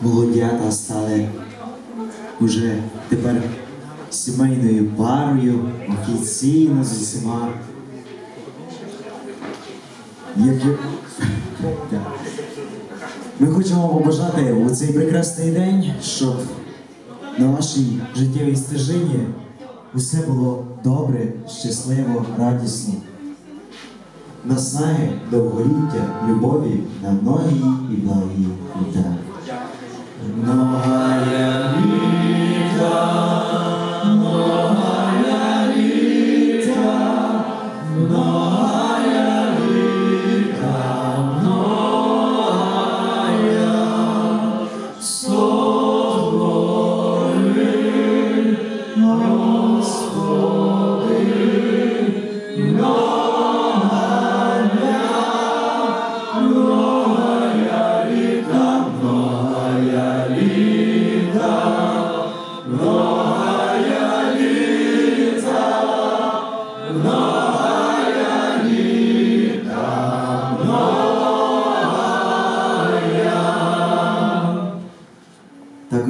молодята стали уже тепер сімейною парою, офіційно з усіма. Ми хочемо побажати у цей прекрасний день, щоб на вашій життєвій стежині усе було добре, щасливо, радісно. Наснаги, довголіття, любові на многі і благі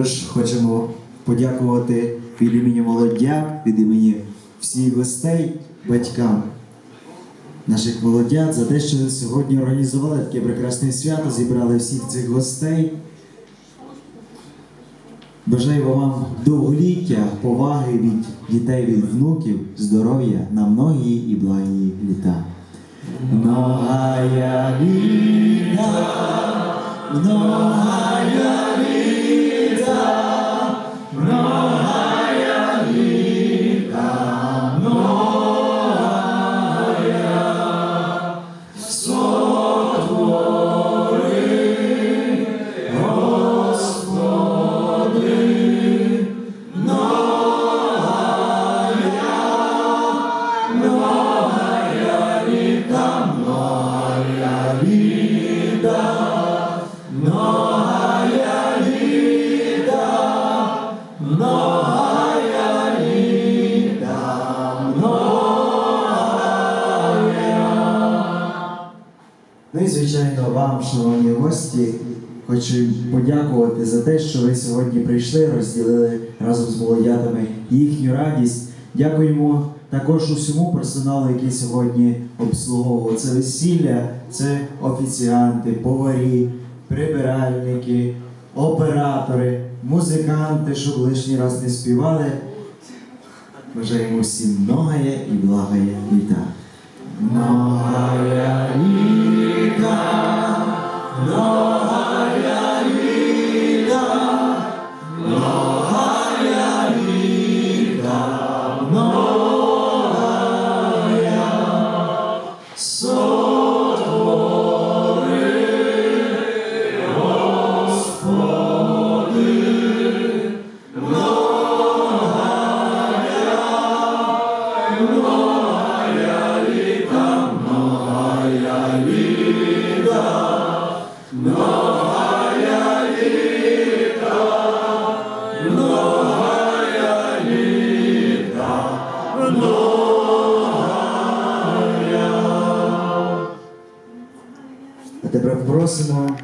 Також хочемо подякувати від імені молодят, від імені всіх гостей, батькам наших молодят за те, що сьогодні організували таке прекрасне свято, зібрали всіх цих гостей. Бажаємо вам довголіття, поваги від дітей, від внуків, здоров'я на многі і благі літа. Многая літа, многая многая літа, многая літа. Ну і звичайно вам, шановні гості, хочу подякувати за те, що ви сьогодні прийшли, розділили разом з молодятами їхню радість. Дякуємо також усьому персоналу, який сьогодні обслуговував це весілля. Це офіціанти, поварі, прибиральники, оператори, музиканти, щоб лишній раз не співали. Бажаємо всім многое і благое літа. Многая літа, многая літа, многая літа, многая personal